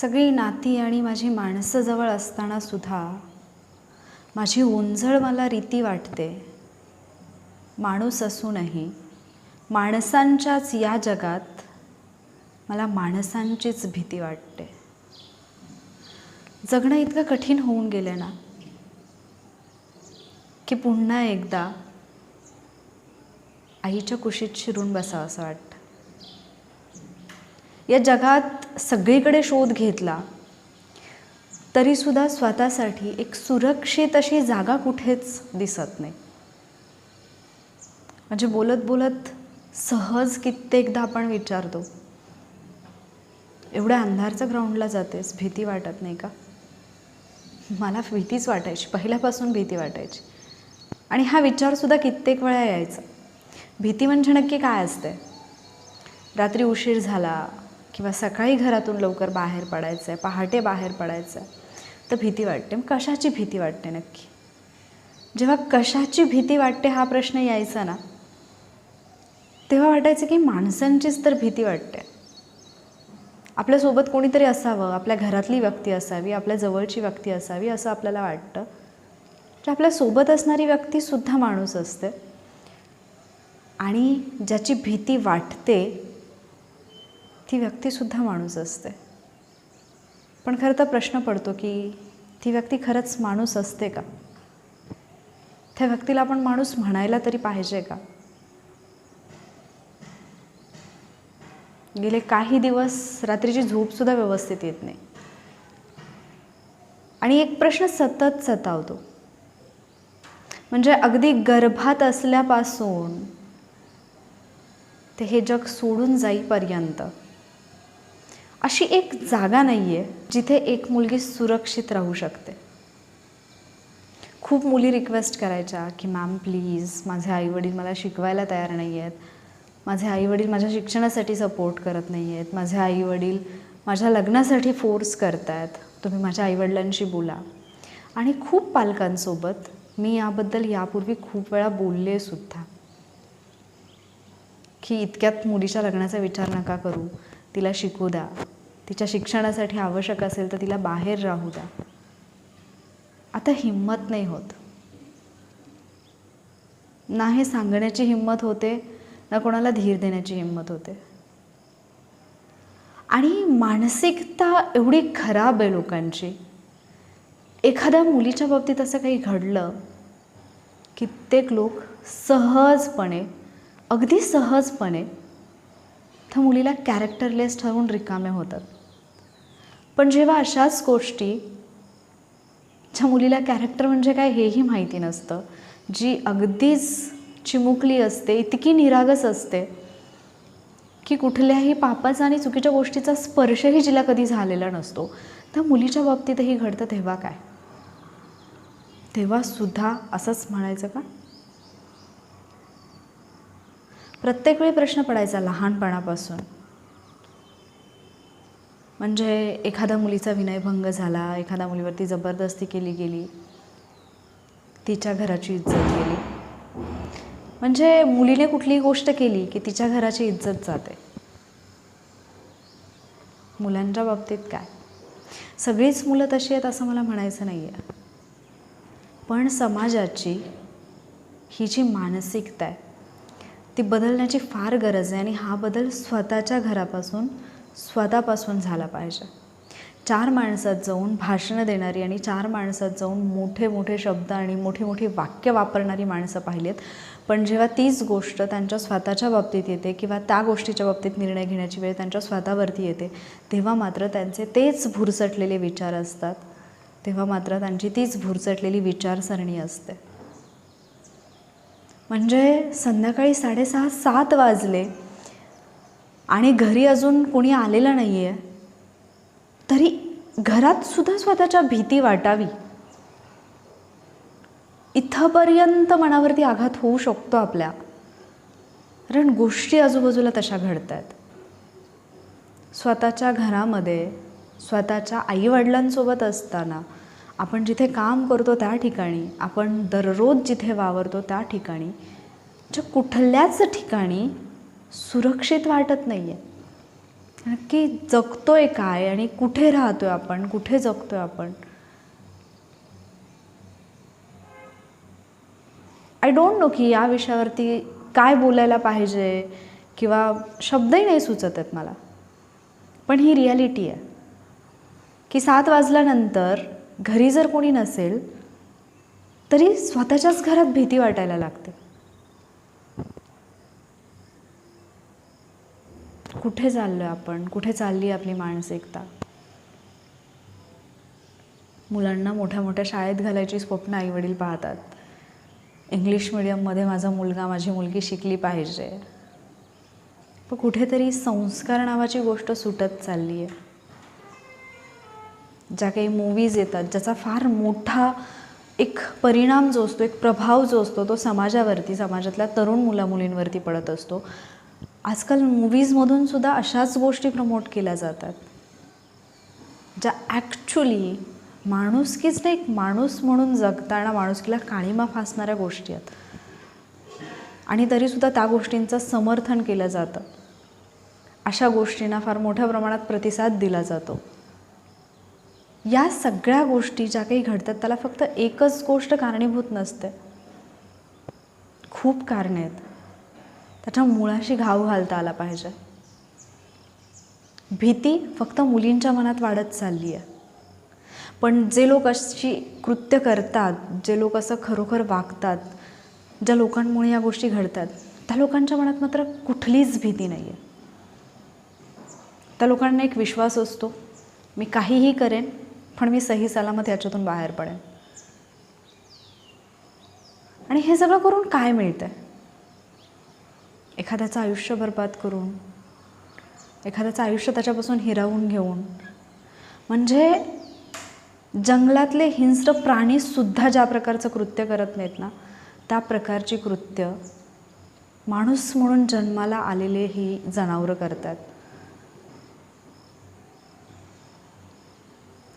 सगळी नाती आणि माझी माणसं जवळ असताना सुद्धा माझी उंजळ मला रीती वाटते. माणूस असूनही माणसांच्याच या जगात मला माणसांचीच भीती वाटते. जगणं इतकं कठीण होऊन गेलं ना की पुन्हा एकदा आईच्या कुशीत शिरून बसावं असं वाटतं. या जगात सगळीकडे शोध घेतला तरीसुद्धा स्वतःसाठी एक सुरक्षित अशी जागा कुठेच दिसत नाही. म्हणजे बोलत बोलत सहज कित्येकदा आपण विचारतो एवढ्या अंधारच्या ग्राउंडला जातेस भीती वाटत नाही का? मला भीतीच वाटायची पहिल्यापासून भीती वाटायची. आणि हा विचारसुद्धा कित्येक वेळा यायचा. भीती म्हणजे नक्की काय असते? रात्री उशीर झाला किंवा सकाळी घरातून लवकर बाहेर पडायचं आहे पहाटे बाहेर पडायचं आहे तर भीती वाटते. मग कशाची भीती वाटते नक्की? जेव्हा कशाची भीती वाटते हा प्रश्न यायचा ना तेव्हा वाटायचं की माणसांचीच तर भीती वाटते. आपल्यासोबत कोणीतरी असावं आपल्या घरातली व्यक्ती असावी आपल्या जवळची व्यक्ती असावी असं आपल्याला वाटतं. तर आपल्यासोबत असणारी व्यक्तीसुद्धा माणूस असते. आणि ज्याची भीती वाटते ती व्यक्तीसुद्धा माणूस असते. पण खरं तर प्रश्न पडतो की ती व्यक्ती खरंच माणूस असते का? त्या व्यक्तीला आपण माणूस म्हणायला तरी पाहिजे का? गेले काही दिवस रात्रीची झोपसुद्धा व्यवस्थित येत नाही. आणि एक प्रश्न सतत सतावतो. म्हणजे अगदी गर्भात असल्यापासून ते हे जग सोडून जाईपर्यंत अशी एक जागा नाही आहे जिथे एक मुलगी सुरक्षित राहू शकते. खूप मुली रिक्वेस्ट करायच्या की मॅम प्लीज माझे आईवडील मला शिकवायला तयार नाही आहेत माझे आईवडील माझ्या शिक्षणासाठी सपोर्ट करत नाही आहेत माझे आईवडील माझ्या लग्नासाठी फोर्स करत आहेत तुम्ही माझ्या आईवडिलांशी बोला. आणि खूप पालकांसोबत मी याबद्दल यापूर्वी खूप वेळा बोलले सुद्धा. की इतक्यात मुलीच्या लग्नाचा विचार नका करू. तिला शिकू द्या. तिच्या शिक्षणासाठी आवश्यक असेल तर तिला बाहेर राहू द्या. आता हिंमत नाही होत. ना हे सांगण्याची हिंमत होते ना कोणाला धीर देण्याची हिंमत होते. आणि मानसिकता एवढी खराब आहे लोकांची. एखाद्या मुलीच्या बाबतीत असं काही घडलं कित्येक लोक सहजपणे अगदी सहजपणे त्या मुलीला कॅरेक्टरलेस ठरवून रिकामे होतात. पण जेव्हा अशाच गोष्टी ज्या मुलीला कॅरेक्टर म्हणजे काय हेही माहिती नसतं. जी अगदीच चिमुकली असते इतकी निरागस असते की कुठल्याही पापाचा आणि चुकीच्या गोष्टीचा स्पर्शही जिला कधी झालेला नसतो. त्या मुलीच्या बाबतीतही घडतं तेव्हा काय? तेव्हा सुद्धा असंच म्हणायचं का? प्रत्येक वेळी प्रश्न पडायचा लहानपणापासून. म्हणजे एखाद्या मुलीचा विनयभंग झाला एखाद्या मुलीवरती जबरदस्ती केली गेली तिच्या घराची इज्जत गेली. म्हणजे मुलीने कुठलीही गोष्ट केली की तिच्या घराची इज्जत जाते. मुलांच्या बाबतीत काय? सगळीच मुलं तशी आहेत असं मला म्हणायचं नाही आहे पण समाजाची ही जी मानसिकता आहे ती बदलण्याची फार गरज आहे आणि हा बदल स्वतःच्या घरापासून स्वतःपासून झाला पाहिजे. चार माणसात जाऊन भाषणं देणारी आणि चार माणसात जाऊन मोठे मोठे शब्द आणि मोठी मोठी वाक्य वापरणारी माणसं पाहिलीत. पण जेव्हा तीच गोष्ट त्यांच्या स्वतःच्या बाबतीत येते किंवा त्या गोष्टीच्या बाबतीत निर्णय घेण्याची वेळ त्यांच्या स्वतःवरती येते तेव्हा मात्र त्यांचे तेच भुरसटलेले विचार असतात. तेव्हा मात्र त्यांची तीच भुरसटलेली विचारसरणी असते. म्हणजे संध्याकाळी साडेसहा सात वाजले. आणि घरी अजून कोणी आलेलं नाही आहे तरी घरातसुद्धा स्वतःच्या भीती वाटावी. इथंपर्यंत मनावरती आघात होऊ शकतो आपल्या. कारण गोष्टी आजूबाजूला तशा घडत आहेत स्वतःच्या घरामध्ये स्वतःच्या आईवडिलांसोबत असताना आपण जिथे काम करतो त्या ठिकाणी आपण दररोज जिथे वावरतो त्या ठिकाणी ज्या कुठल्याच ठिकाणी सुरक्षित वाटत नाही आहे नक्की आहे काय आणि कुठे राहतो आहे आपण? कुठे जगतो आहे आपण? आय डोंट नो की या विषयावरती काय बोलायला पाहिजे किंवा शब्दही नाही सुचत आहेत मला. पण ही रियालिटी आहे. की सात वाजल्यानंतर घरी जर कोणी नसेल तरी स्वतःच्याच घरात भीती वाटायला लागते. कुठे चाललो आहे आपण? कुठे चालली आपली मानसिकता? मुलांना मोठ्या मोठ्या शाळेत घालायची स्वप्न आईवडील पाहतात. इंग्लिश मिडियममध्ये माझा मुलगा माझी मुलगी शिकली पाहिजे. पण कुठेतरी संस्कार नावाची गोष्ट सुटत चालली आहे ज्या काही मूवीज येतात ज्याचा फार मोठा एक परिणाम जो असतो एक प्रभाव जो असतो तो समाजावरती समाजातल्या तरुण मुलामुलींवरती पडत असतो. आजकाल मूवीजमधून सुद्धा अशाच गोष्टी प्रमोट केल्या जातात. ज्या ॲक्च्युली माणुसकीच नाही एक माणूस म्हणून जगताना माणुसकीला काळीमा फासणाऱ्या गोष्टी आहेत. आणि तरीसुद्धा त्या गोष्टींचं समर्थन केलं जातं. अशा गोष्टींना फार मोठ्या प्रमाणात प्रतिसाद दिला जातो. या सगळ्या गोष्टी ज्या काही घडतात त्याला फक्त एकच गोष्ट कारणीभूत नसते. खूप कारणे आहेत. त्याच्या मुळाशी घाव घालता आला पाहिजे. भीती फक्त मुलींच्या मनात वाढत चालली आहे पण जे लोक अशी कृत्य करतात जे लोक असं खरोखर वागतात ज्या लोकांमुळे या गोष्टी घडतात त्या लोकांच्या मनात मात्र कुठलीच भीती नाही आहे त्या लोकांना एक विश्वास असतो मी काहीही करेन पण मी सही सलामत याच्यातून बाहेर पडेन. आणि हे सगळं करून काय मिळतं आहे एखाद्याचं आयुष्य बर्बाद करून एखाद्याचं आयुष्य त्याच्यापासून हिरावून घेऊन म्हणजे जंगलातले हिंस्र प्राणीसुद्धा ज्या प्रकारचं कृत्य करत नाहीत ना त्या प्रकारची कृत्य माणूस म्हणून जन्माला आलेले ही जनावरं करतात.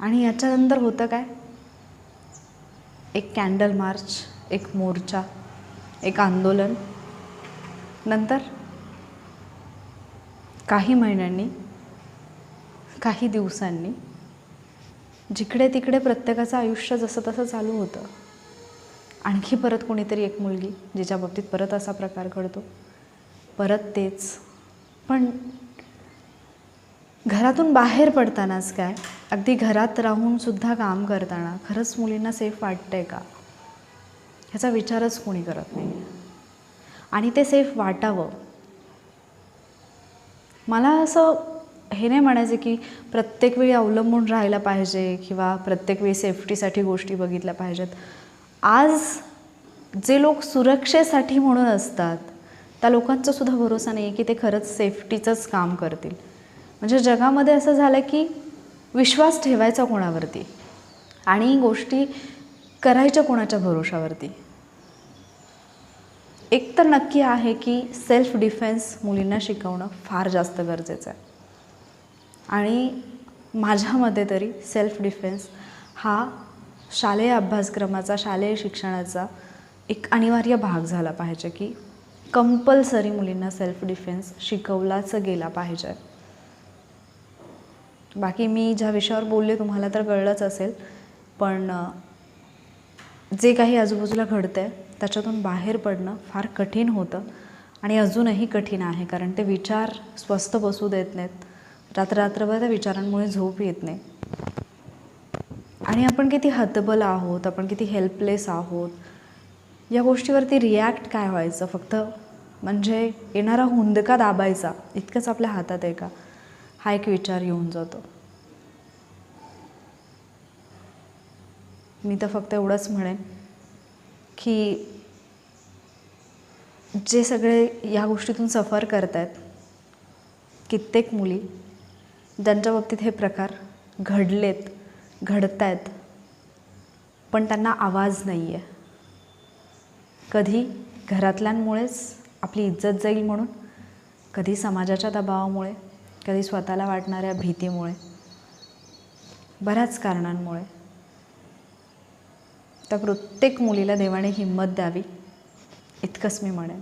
आणि याच्यानंतर होतं काय? एक कॅन्डल मार्च एक मोर्चा एक आंदोलन नंतर काही महिन्यांनी काही दिवसांनी जिकडे तिकडे प्रत्येकाचं आयुष्य जसं तसं चालू होतं आणखी परत कोणीतरी एक मुलगी जिच्या बाबतीत परत असा प्रकार घडतो. परत तेच. पण घरातून बाहेर पडतानाच काय? अगदी घरात राहूनसुद्धा काम करताना खरंच मुलींना सेफ वाटतंय का? ह्याचा विचारच कोणी करत नाही आणि ते सेफ वाटावं. मला असं हे नाही म्हणायचं की प्रत्येक वेळी अवलंबून राहायला पाहिजे किंवा प्रत्येक वेळी सेफ्टीसाठी गोष्टी बघितल्या पाहिजेत. आज जे लोक सुरक्षेसाठी म्हणून असतात त्या लोकांचा सुद्धा भरोसा नाही आहे की ते खरंच सेफ्टीचंच काम करतील. म्हणजे जगामध्ये असं झालं की विश्वास ठेवायचा कोणावरती आणि गोष्टी करायच्या कोणाच्या भरोशावरती? एक तर नक्की आहे की सेल्फ डिफेन्स मुलींना शिकवणं फार जास्त गरजेचं आहे. आणि माझ्या मते तरी सेल्फ डिफेन्स हा शालेय अभ्यासक्रमाचा शालेय शिक्षणाचा एक अनिवार्य भाग झाला पाहिजे की कंपल्सरी मुलींना सेल्फ डिफेन्स शिकवलाच गेला पाहिजे. बाकी मी ज्या विषयावर बोलले तुम्हाला तर कळलंच असेल पण जे काही आजूबाजूला घडतं आहे त्याच्यातून बाहेर पडणं फार कठीण होतं. आणि अजूनही कठीण आहे कारण ते विचार स्वस्थ बसू देत नाहीत. रात्र रात्रभर त्या विचारांमुळे झोप येत नाही. आणि आपण किती हतबल आहोत आपण किती हेल्पलेस आहोत या गोष्टीवरती रिॲक्ट काय व्हायचं? फक्त म्हणजे येणारा हुंदका दाबायचा इतकंच आपल्या हातात आहे का? हा एक विचार येऊन जातो. मी तर फक्त एवढंच म्हणेन. की जे सगळे या गोष्टीतून सफर करत आहेत कित्येक मुली ज्यांच्या बाबतीत हे प्रकार घडलेत घडत आहेत पण त्यांना आवाज नाही आहे कधी घरातल्यांमुळेच आपली इज्जत जाईल म्हणून कधी समाजाच्या दबावामुळे कधी स्वतःला वाटणाऱ्या भीतीमुळे बऱ्याच कारणांमुळे. त्या प्रत्येक मुलीला देवाने हिंमत द्यावी इतकंच मी म्हणेन.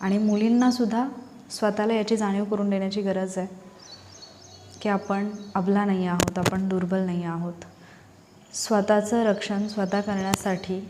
आणि मुलींनासुद्धा स्वतःला याची जाणीव करून देण्याची गरज आहे की आपण अबला नाही आहोत आपण दुर्बल नाही आहोत. स्वतःचं रक्षण स्वतः करण्यासाठी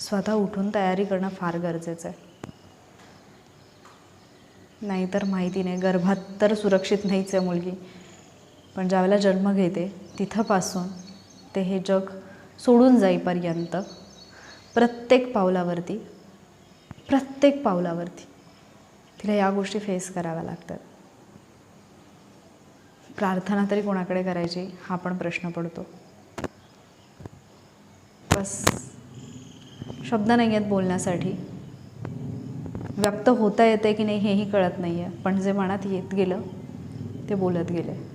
स्वतः उठून तयारी करणं फार गरजेचं आहे. नाहीतर माहिती नाही गर्भात तर सुरक्षित नाहीच आहे मुलगी. पण ज्यावेळेला जन्म घेते तिथंपासून ते हे जग सोडून जाईपर्यंत प्रत्येक पावलावरती प्रत्येक पावलावरती तिला या गोष्टी फेस कराव्या लागतात. प्रार्थना तरी कोणाकडे करायची हा पण प्रश्न पडतो. बस. शब्द नाही आहेत बोलण्यासाठी. व्यक्त होता येते की नाही हेही कळत नाही आहे पण जे मनात येत गेलं ते बोलत गेले.